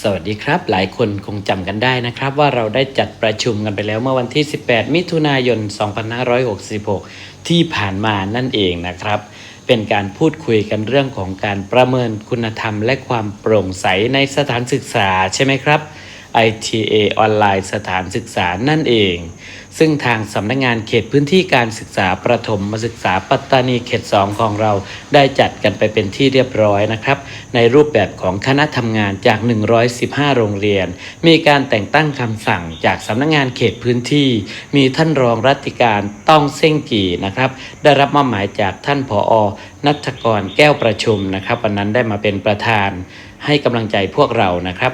สวัสดีครับ หลายคนคงจำกันได้นะครับ ว่าเราได้จัดประชุมกันไปแล้วเมื่อวันที่ 18 มิถุนายน 2566 ที่ผ่านมานั่นเองนะครับ เป็นการพูดคุยกันเรื่องของการประเมินคุณธรรม และความโปร่งใสในสถานศึกษาใช่ไหมครับ ITA ออนไลน์สถานศึกษานั่นเอง ซึ่งทางสำนักงงานเขตพื้นที่การศึกษาประถมศึกษาปัตตานีเขต 2 ของเราได้จัดกันไปเป็นที่เรียบร้อยนะครับ ในรูปแบบของคณะทำงานจาก 115 โรงเรียน มีการแต่งตั้งคำสั่งจากสำนักงงานเขตพื้นที่ มีท่านรองรัติการต้องเส้งกีนะครับ ได้รับมอบหมายจากท่านผอนัทกรแก้วประชุมนะครับ วันนั้นได้มาเป็นประธานให้กำลังใจพวกเรานะครับ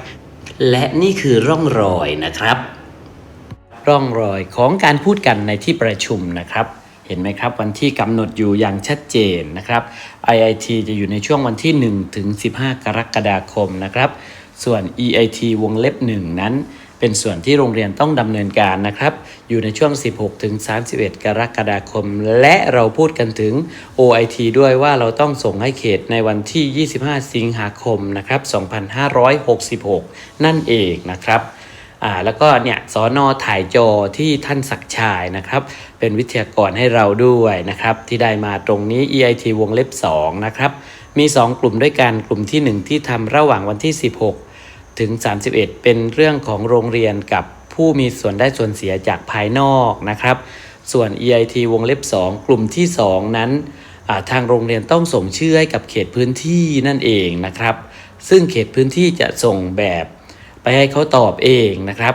และนี่คือร่องรอยนะครับ ร่องรอยของการพูดกันในที่ประชุมนะครับ เห็นไหมครับวันที่กำหนดอยู่อย่างชัดเจนนะครับ IIT จะอยู่ในช่วงวันที่ 1 ถึง 15 กรกฎาคมนะครับ ส่วน EIT วงเล็บ 1 นั้น เป็นส่วนที่โรงเรียนต้องดำเนินการนะครับ อยู่ในช่วง 16 ถึง 31 กรกฎาคม และเราพูดกันถึง OIT ด้วยว่าเราต้องส่งให้เขตในวันที่ 25 สิงหาคมนะครับ 2566 นั่นเองนะครับอ่าแล้วก็เนี่ยสอนอถ่ายจอที่ท่านศักดิ์ชายนะครับ เป็นวิทยากรให้เราด้วยนะครับ ที่ได้มาตรงนี้ EIT วงเล็บ 2 นะครับ มี 2 กลุ่มด้วยกันกลุ่มที่ 1 ที่ทำระหว่างวันที่ 16 ถึง 31 เป็นเรื่องของโรงเรียนกับผู้มีส่วนได้ส่วนเสียจากภายนอกนะครับ ส่วน EIT วงเล็บ 2 กลุ่มที่ 2 นั้นทางโรงเรียนต้องส่งชื่อให้กับเขตพื้นที่นั่นเองนะครับ ซึ่งเขตพื้นที่จะส่งแบบไปให้เขาตอบเองนะครับ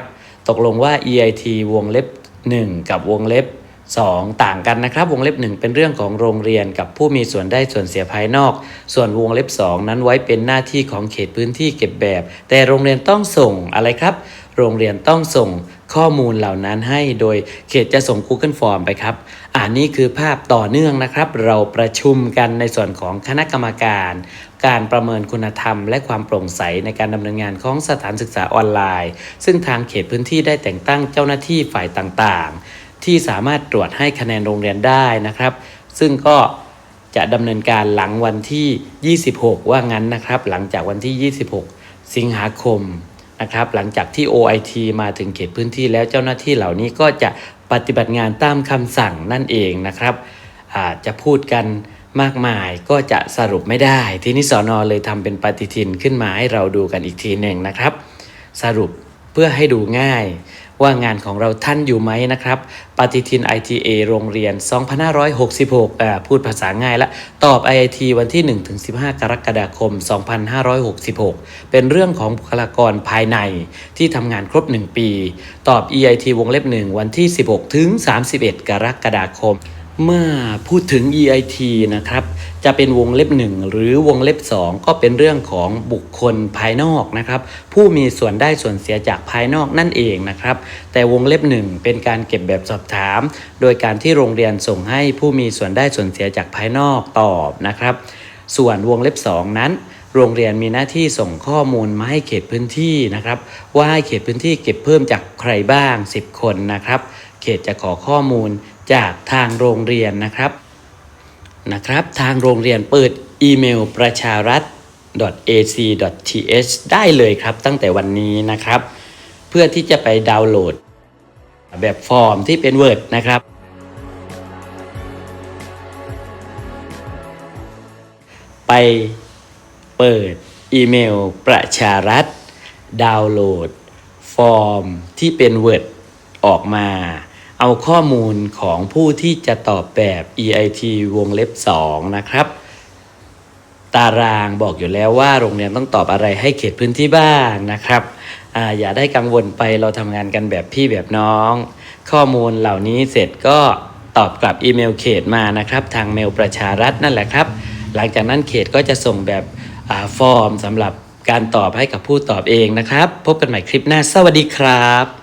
ตกลงว่า EIT วงเล็บ 1 กับวงเล็บ 2 ต่างกันนะครับวงเล็บ 1 เป็นเรื่องของโรงเรียนกับผู้มีส่วนได้ส่วนเสียภายนอก ส่วนวงเล็บ 2 นั้นไว้เป็นหน้าที่ของเขตพื้นที่เก็บแบบ แต่โรงเรียนต้องส่งอะไรครับ โรงเรียนต้องส่งข้อมูลเหล่านั้นให้โดยเขตจะส่ง Google Form ไปครับอ่านี่คือภาพต่อเนื่องนะครับ เราประชุมกันในส่วนของคณะกรรมการ การประเมินคุณธรรม และความโปร่งใสในการดำเนินงานของสถานศึกษาออนไลน์ ซึ่งทางเขตพื้นที่ได้แต่งตั้งเจ้าหน้าที่ฝ่ายต่างๆ ที่สามารถตรวจให้คะแนนโรงเรียนได้นะครับ ซึ่งก็จะดำเนินการหลังวันที่ 26 ว่างั้นนะครับ หลังจากวันที่ 26 สิงหาคมนะครับ หลังจากที่ OIT มาถึงเขตพื้นที่แล้วเจ้าหน้าที่เหล่านี้ก็จะปฏิบัติงานตามคำสั่งนั่นเองนะครับอาจจะพูดกันมากมายก็จะสรุปไม่ได้ ทีนี้สอนอเลยทำเป็นปฏิทินขึ้นมาให้เราดูกันอีกทีหนึ่งนะครับ สรุป เพื่อให้ดูง่าย ว่างานของเราท่านอยู่ไหมนะครับ ปฏิทิน ITA โรงเรียน 2566อ่าพูดภาษาง่ายละ ตอบ IIT วันที่ 1-15 กรกฎาคม 2566 เป็นเรื่องของบุคลากรภายในที่ทำงานครบ 1 ปี ตอบ EIT วงเล็บ 1 วันที่ 16-31 กรกฎาคม เมื่อพูดถึง EIT นะครับ จะเป็นวงเล็บ 1 หรือวงเล็บ 2 ก็เป็นเรื่องของบุคคลภายนอกนะครับ ผู้มีส่วนได้ส่วนเสียจากภายนอกนั่นเองนะครับ แต่วงเล็บ 1 เป็นการเก็บแบบสอบถาม โดยการที่โรงเรียนส่งให้ผู้มีส่วนได้ส่วนเสียจากภายนอกตอบนะครับ ส่วนวงเล็บ 2 นั้นโรงเรียนมีหน้าที่ส่งข้อมูลมาให้เขตพื้นที่นะครับ ว่าให้เขตพื้นที่เก็บเพิ่มจากใครบ้าง 10 คนนะครับ เขตจะขอข้อมูล จากทางโรงเรียนนะครับนะครับ ทางโรงเรียนเปิดอีเมลประชารัฐ ac.th ได้เลยครับตั้งแต่วันนี้นะครับ เพื่อที่จะไปดาวน์โหลด แบบฟอร์มที่เป็น Word นะครับ ไปเปิดอีเมลประชารัฐ ดาวน์โหลด ฟอร์มที่เป็น Word ออกมา เอาข้อมูลของผู้ที่จะตอบแบบ EIT วงเล็บ 2 นะครับ ตารางบอกอยู่แล้วว่าโรงเรียนต้องตอบอะไรให้เขตพื้นที่บ้างนะครับออย่าได้กังวลไปเราทำงานกันแบบพี่แบบน้อง ข้อมูลเหล่านี้เสร็จก็ตอบกลับอีเมลเขตมานะครับ ทางเมลประชารัฐนั่นแหละครับ หลังจากนั้นเขตก็จะส่งแบบอฟอร์มสำหรับการตอบให้กับผู้ตอบเองนะครับ พบกันใหม่คลิปหน้า สวัสดีครับ